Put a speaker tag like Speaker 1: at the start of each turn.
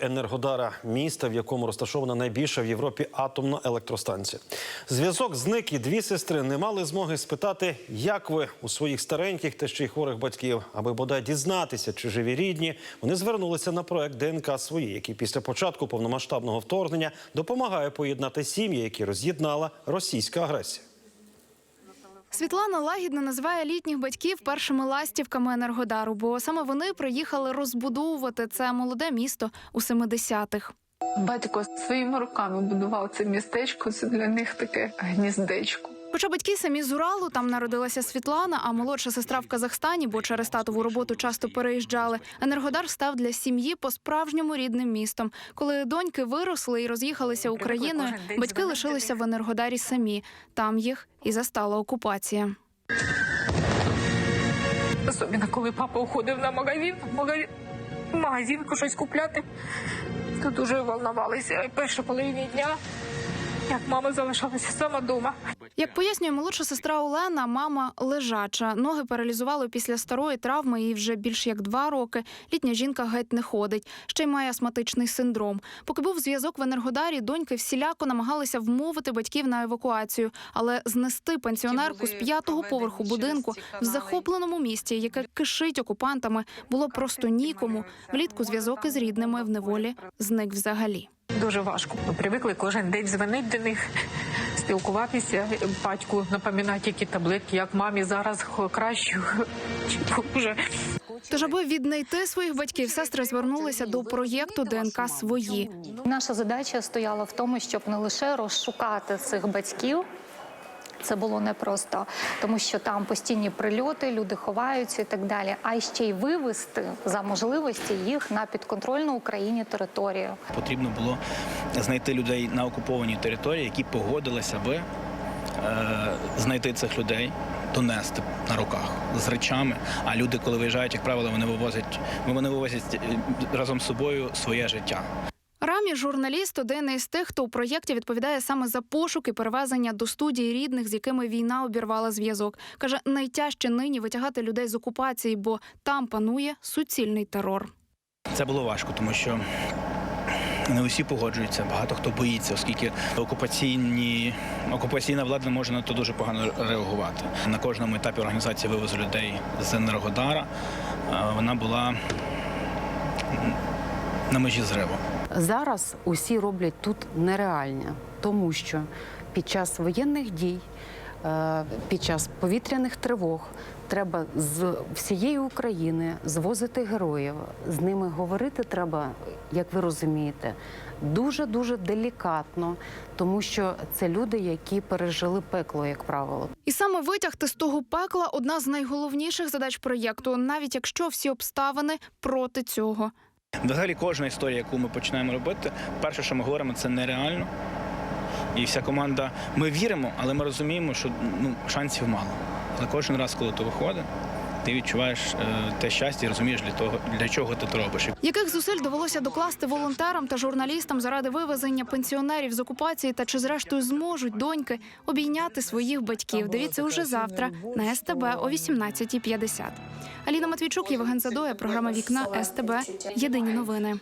Speaker 1: Енергодара міста, в якому розташована найбільша в Європі атомна електростанція. Зв'язок зник і дві сестри не мали змоги спитати, як ви у своїх стареньких та ще й хворих батьків, аби бодай дізнатися, чи живі рідні. Вони звернулися на проект ДНК свої, який після початку повномасштабного вторгнення допомагає поєднати сім'ї, які роз'єднала російська агресія.
Speaker 2: Світлана лагідно називає літніх батьків першими ластівками енергодару, бо саме вони приїхали розбудовувати це молоде місто у 70-х.
Speaker 3: Батько своїми руками будував це містечко. Це для них таке гніздечко.
Speaker 2: Хоча батьки самі з Уралу, там народилася Світлана, а молодша сестра в Казахстані, бо через татову роботу часто переїжджали. Енергодар став для сім'ї по-справжньому рідним містом. Коли доньки виросли і роз'їхалися Україною, батьки лишилися в Енергодарі самі. Там їх і застала окупація.
Speaker 3: Особливо, коли папа уходив на магазин, в магазин, магазин щось купляти, то дуже волнувалися. Перша половина дня, як мама залишалася сама вдома.
Speaker 2: Як пояснює молодша сестра Олена, мама лежача. Ноги паралізували після старої травми, і вже більш як два роки літня жінка геть не ходить, ще й має астматичний синдром. Поки був зв'язок в енергодарі, доньки всіляко намагалися вмовити батьків на евакуацію, але знести пенсіонерку з п'ятого поверху будинку в захопленому місті, яке кишить окупантами, було просто нікому. Влітку зв'язок із рідними в неволі зник взагалі.
Speaker 3: Дуже важко. Ми привикли кожен день дзвонити до них, спілкуватися, батьку напоминати, які таблетки, як мамі зараз краще, чи хуже.
Speaker 2: Тож, аби віднайти своїх батьків, сестри звернулися до проєкту ДНК свої.
Speaker 4: Наша задача стояла в тому, щоб не лише розшукати цих батьків. Це було непросто, тому що там постійні прильоти, люди ховаються і так далі. А ще й вивести за можливості їх на підконтрольну Україні територію.
Speaker 5: Потрібно було знайти людей на окупованій території, які погодилися би е, знайти цих людей, донести на руках з речами. А люди, коли виїжджають, як правило, вони вивозять, вони вивозять е, разом з собою своє життя.
Speaker 2: Рамі журналіст один із тих, хто у проєкті відповідає саме за пошук і перевезення до студії рідних, з якими війна обірвала зв'язок. каже, найтяжче нині витягати людей з окупації, бо там панує суцільний терор.
Speaker 5: Це було важко, тому що не усі погоджуються, багато хто боїться, оскільки окупаційні окупаційна влада може на то дуже погано реагувати. На кожному етапі організації вивозу людей з Енергодара е, вона була на межі зриву.
Speaker 6: Зараз усі роблять тут нереальне, тому що під час воєнних дій, е, під час повітряних тривог треба з всієї України звозити героїв. З ними говорити треба, як ви розумієте, дуже дуже делікатно, тому що це люди, які пережили пекло, як правило.
Speaker 2: І саме витягти з того пекла одна з найголовніших задач проєкту, навіть якщо всі обставини проти цього.
Speaker 5: Взагалі, кожна історія, яку ми починаємо робити, перше, що ми говоримо, це нереально. І вся команда, ми віримо, але ми розуміємо, що ну, шансів мало. Але кожен раз, коли то виходить, ти відчуваєш е, те щастя і розумієш, для того, для чого ти це робиш.
Speaker 2: Яких зусиль довелося докласти волонтерам та журналістам заради вивезення пенсіонерів з окупації та чи зрештою зможуть доньки обійняти своїх батьків? Дивіться уже завтра на СТБ о 18.50. Аліна Матвійчук, Євген Задоя, програма Вікна СТБ. Єдині новини.